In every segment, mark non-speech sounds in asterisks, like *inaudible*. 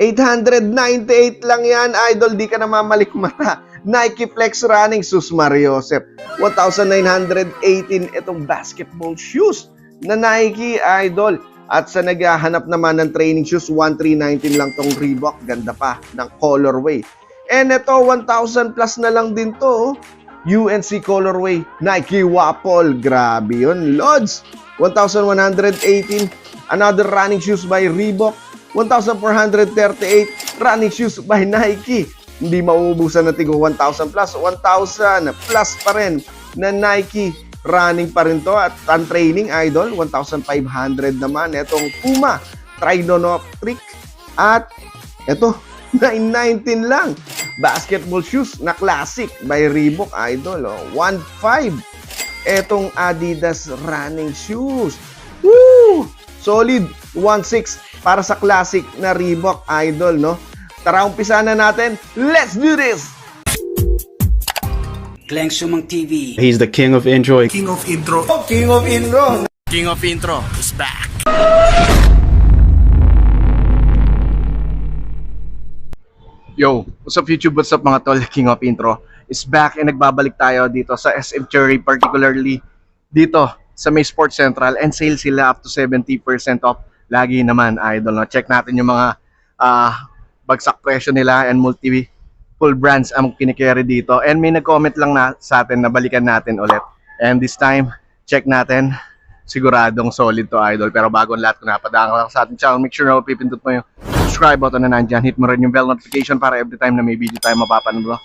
898 lang yan, idol. Di ka na mamalik mata. Nike Flex Running, sus Mariosep. 1,918 itong basketball shoes na Nike, idol. At sa naghahanap naman ng training shoes, 1,319 lang tong Reebok. Ganda pa ng colorway. And ito, 1,000 plus na lang din to. oh. UNC colorway, Nike Waffle. Grabe yun. Lods, 1,118. Another running shoes by Reebok. 1,438 running shoes by Nike. Hindi mauubusan ng tigo 1,000 plus. 1,000 plus pa rin na Nike running pa rin to. At ang training idol, 1,500 naman. Itong Puma Trigonoptric. At ito, 919 *laughs* lang. Basketball shoes na classic by Reebok Idol. Oh. 1.5. Etong Adidas running shoes. Woo! Solid 1.6 para sa classic na Reebok Idol, no? Tara, umpisa na natin. Let's do this! Glenn Sumang TV. He's the king of enjoy. King of Intro. King of Inro. King of Intro is back. Yo, what's up YouTube? What's up mga tol? King of Intro is back and nagbabalik tayo dito sa SM Cherry, particularly dito sa May Sports Central and sale sila up to 70% off. Lagi naman, idol. No? Check natin yung mga ah, bagsak presyo nila and multi full brands ang kinikerry dito. And may nag-comment lang na sa atin na balikan natin ulit. And this time, check natin. Siguradong solid to idol. Pero bago ang lahat, kung napadaan ka lang sa ating channel, make sure na pipindot mo yung subscribe button na nandyan. Hit mo rin yung bell notification para every time na may video tayo mapapanood.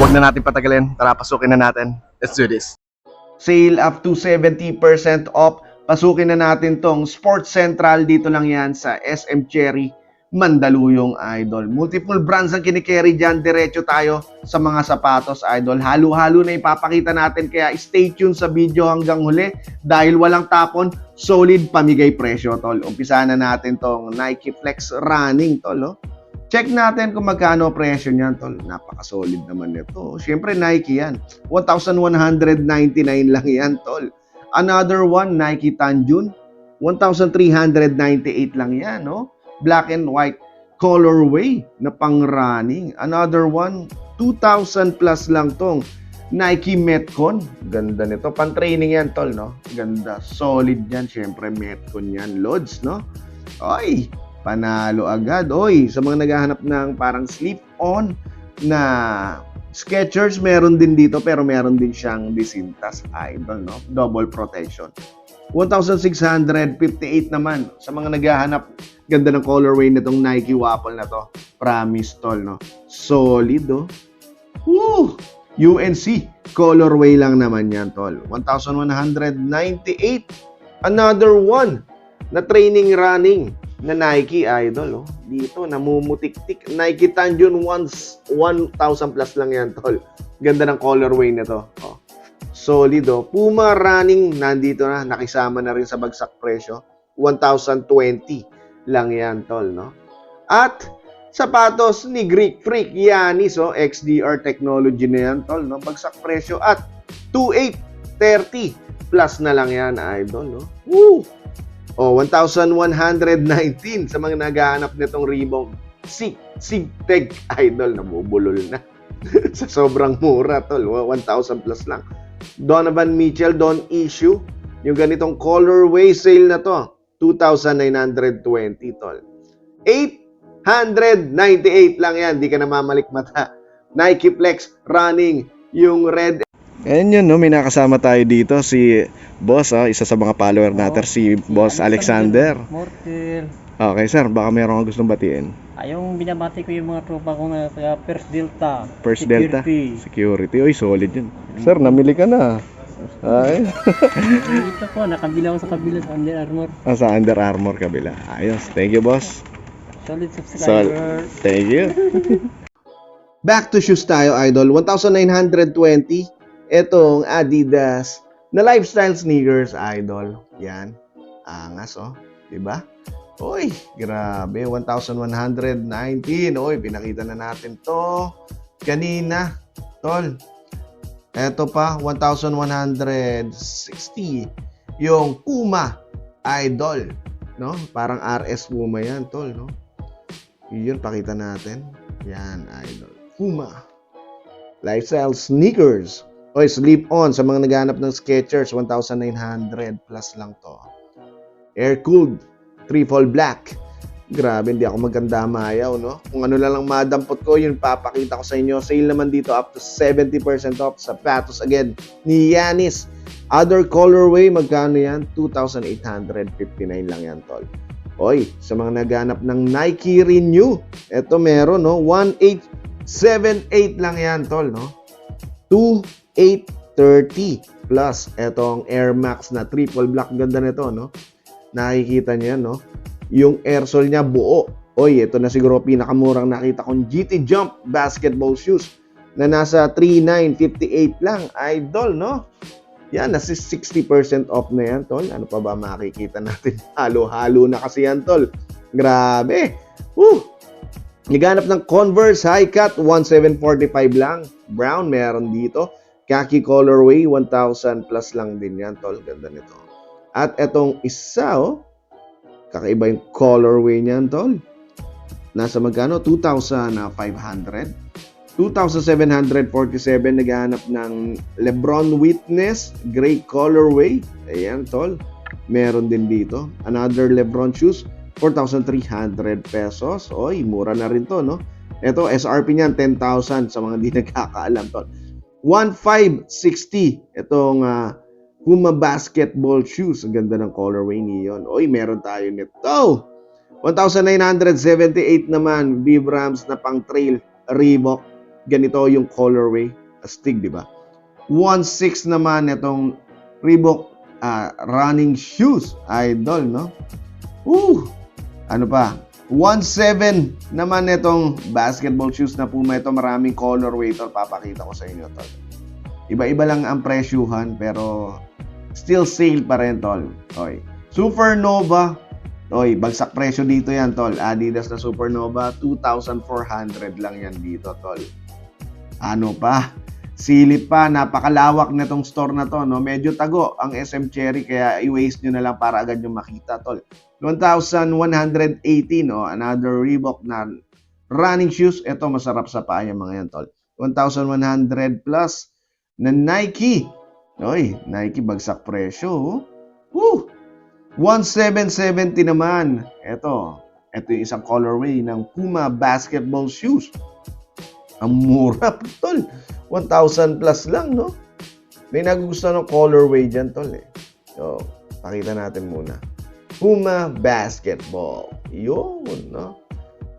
Huwag na natin patagalin. Tara, pasukin na natin. Let's do this. Sale up to 70% off. Pasukin na natin tong Sports Central. Dito lang yan sa SM Cherry, Mandaluyong Idol. Multiple brands ang kinikerry dyan. Diretso tayo sa mga sapatos, Idol. Halo-halo na ipapakita natin. Kaya stay tuned sa video hanggang huli. Dahil walang tapon, solid pamigay presyo, tol. Umpisa na natin tong Nike Flex Running, tol. Oh. Check natin kung magkano presyo niyan, tol. Napaka-solid naman nito. Siyempre, Nike yan. 1,199 lang yan, tol. Another one, Nike Tanjun. 1,398 lang yan, no? Black and white colorway na pang-running. Another one, 2,000 plus lang tong Nike Metcon. Ganda nito. Pan-training yan, tol, no? Ganda. Solid yan. Siyempre, Metcon yan. Loads, no? Oy, panalo agad. Oy, sa mga naghahanap ng parang slip-on na Skechers, meron din dito pero meron din siyang Disintas Idol, no? Double protection. 1,658 naman sa mga naghahanap. Ganda ng colorway nitong Nike Waffle na to. Promise, tol, no? Solid, oh. Woo! UNC. Colorway lang naman yan, tol. 1,198. Another one na training running na Nike Idol. Oh. Dito, namumutik-tik. Nike Tanjun once 1,000 plus lang yan, tol. Ganda ng colorway nito. Oh. Solid, oh. Puma running, nandito na. Nakisama na rin sa bagsak presyo. 1,020 lang yan, tol, no? At sapatos ni Greek Freak Yanis, oh, XDR technology na yan, tol, no? Bagsak presyo at 2,830 plus na lang yan, idol, no? Woo! Oh, 1,119 sa mga naghahanap nitong Reebok. Sig, Sigteg Idol, nabubulol na. *laughs* sa sobrang mura, tol. 1,000 plus lang. Donovan Mitchell, Don Issue. Yung ganitong colorway sale na to. 2,920, tol. 898 lang yan. Di ka na mata. Nike Flex running. Yung red Ayan yun, no? may nakasama tayo dito, si Boss, oh, isa sa mga follower natin, si Boss Alexander. Mortil. Okay, sir, baka meron kang gustong batiin. Ayong binabati ko yung mga tropa ko na sa First Delta. First Security. Delta, security. Uy, solid yun. Sir, namili ka na. Ay, Dito po, nakabila ko sa kabila sa Under Armour. ah, sa Under Armour kabila. Ayos, thank you, boss. Solid Sol subscriber. thank you. Back to shoes tayo, idol. 1,920. Itong Adidas na lifestyle sneakers, idol. Yan. Angas, oh. Diba? Uy, grabe. 1,119. Uy, pinakita na natin to. Kanina. Tol. Eto pa, 1,160. Yung Puma Idol. No? Parang RS Puma yan, tol, no? Yun, pakita natin. Yan, idol. Puma. Lifestyle sneakers. Oy, slip on sa mga naghanap ng Skechers, 1,900 plus lang to. Air cooled, triple black. Grabe, hindi ako maganda mayaw, no? Kung ano lang lang madampot ko, yun papakita ko sa inyo. Sale naman dito up to 70% off. Sapatos again ni Yanis. Other colorway, magkano yan? 2,859 lang yan, tol. Oy, sa mga naghanap ng Nike Renew, eto meron, no? 1,878 lang yan, tol, no? 2,830 plus. Eto ang Air Max na triple black. Ganda nito, no? Nakikita niyo yan, no? Yung airsole niya buo. Oy, ito na siguro pinakamurang nakita kong GT Jump basketball shoes na nasa 3,958 lang. Idol, no? Yan, nasa 60% off na yan, tol. Ano pa ba makikita natin? *laughs* Halo-halo na kasi yan, tol. Grabe. Woo! Naghanap ng Converse High Cut, 1,745 lang. Brown, meron dito. Khaki colorway, 1,000 plus lang din yan, tol. Ganda nito. At etong isa, oh. Kakaiba yung colorway niyan, tol. Nasa magkano? 2,500. 2,747 naghahanap ng Lebron Witness Gray Colorway. Ayan, tol. Meron din dito. Another Lebron shoes, 4,300 pesos. Oy, mura na rin to, no? Ito, SRP niyan, 10,000 sa mga di *laughs* nagkakaalam, tol. 1,560. Itong ah, Puma basketball shoes. Ang ganda ng colorway niyon. Oy, meron tayo nito. 1,978 naman. Vibrams na pang trail. Reebok. Ganito yung colorway. Astig, di ba? 1,600 naman itong Reebok ah, running shoes. Idol, no? Woo! Ano pa? 1,700 naman itong basketball shoes na Puma. Ito maraming colorway ito. Papakita ko sa inyo to. Iba-iba lang ang presyuhan pero still sale pa rin tol. Oy. Supernova. Oy, bagsak presyo dito yan tol. Adidas na Supernova 2,400 lang yan dito tol. Ano pa? Silip pa, napakalawak na tong store na to, no? Medyo tago ang SM Cherry kaya i-waste nyo na lang para agad yung makita, tol. 1,180, no? Another Reebok na running shoes. Ito, masarap sa paa yung mga yan, tol. 1,100 plus na Nike. Oy, Nike bagsak presyo. Woo! 1,770 naman. Ito, ito yung isang colorway ng Puma basketball shoes. Ang mura, tol. 1,000 plus lang, no? May nagugustuhan ng colorway dyan, tol, eh. So, pakita natin muna. Puma basketball. Yun, no?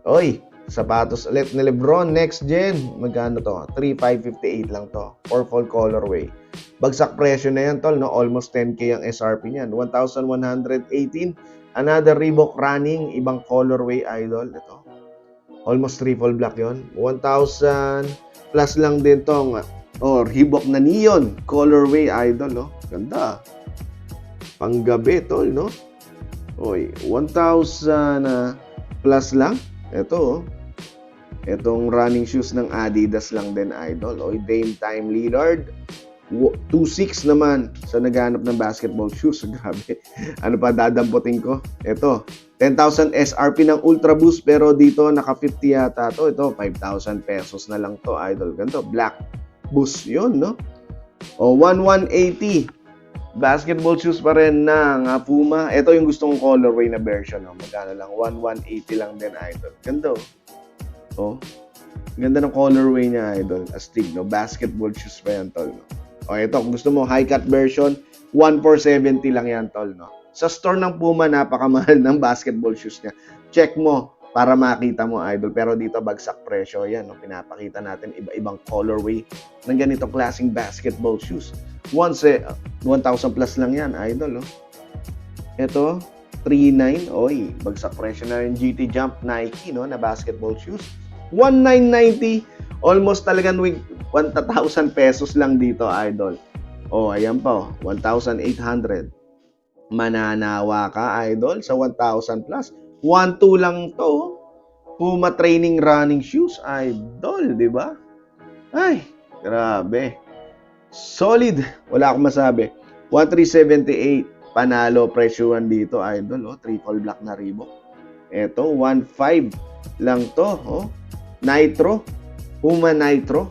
Oy, sapatos ulit ni Lebron next gen. Magkano to? 3,558 lang to. Full colorway. Bagsak presyo na yan, tol, no? Almost 10k ang SRP niyan. 1,118. Another Reebok running, ibang colorway idol. Ito. Almost triple black yon 1,000 plus lang din tong oh, Reebok na neon colorway idol, no? Ganda. Panggabi, tol, no? Oy, 1,000 ah, plus lang. Ito, oh. Itong running shoes ng Adidas lang din, idol. Oy, Dame Time Lillard. 2.6 naman sa naghanap ng basketball shoes. *laughs* Grabe. Ano pa dadamputin ko? Ito, 10,000 SRP ng Ultra Boost pero dito naka 50 yata to. Ito, 5,000 pesos na lang to, idol. Ganito, Black Boost yun, no? O, 1,180. Basketball shoes pa rin ng Puma. Ito yung gusto kong colorway na version. No? Magkano lang? 1,180 lang din, idol. Ganda. Oh. Ganda ng colorway niya, idol. Astig, no? Basketball shoes pa yan, tol, no? O, ito, kung gusto mo, high cut version, 1,470 lang yan, tol, no? Sa store ng Puma, napakamahal ng basketball shoes niya. Check mo para makita mo, idol. Pero dito, bagsak presyo. Yan, no? pinapakita natin iba-ibang colorway ng ganitong klaseng basketball shoes. Once, eh, 1,000 plus lang yan, idol. No? Ito, 3,900. Oy, bagsak presyo na yung GT Jump Nike, no? Na basketball shoes. 1,990. Almost talagang 1,000 pesos lang dito, idol. Oh, ayan pa, oh, 1,800 mananawa ka, idol, sa 1,000 plus. 1,2 lang to. Puma training running shoes, idol, di ba? Ay, grabe. Solid. Wala akong masabi. 1,378. Panalo presyuhan dito, idol. Oh, triple black na Reebok. Ito, 1,500 lang to. Oh. Nitro. Puma Nitro.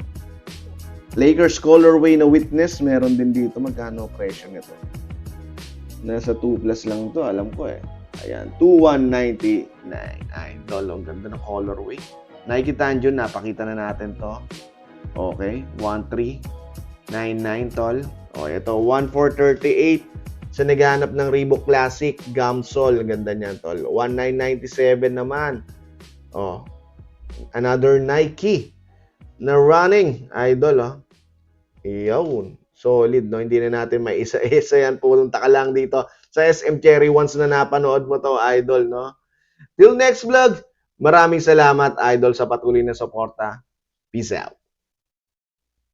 Lakers colorway na witness, meron din dito. Magkano presyo nito? Nasa 2 plus lang to, alam ko eh. Ayan, 2199. Idol, ang ganda ng colorway. Nike Tanjun, napakita na natin to. Okay, 1399 tol. O, ito, 1438 sa naghahanap ng Reebok Classic Gamsol. Ganda niyan, tol. 1997 naman. Oh, another Nike na running idol oh. Iyon. Solid no. Hindi na natin may isa-isa yan. Pumunta ka lang dito sa SM Cherry once na napanood mo to idol no. Till next vlog. Maraming salamat idol sa patuloy na suporta. Peace out.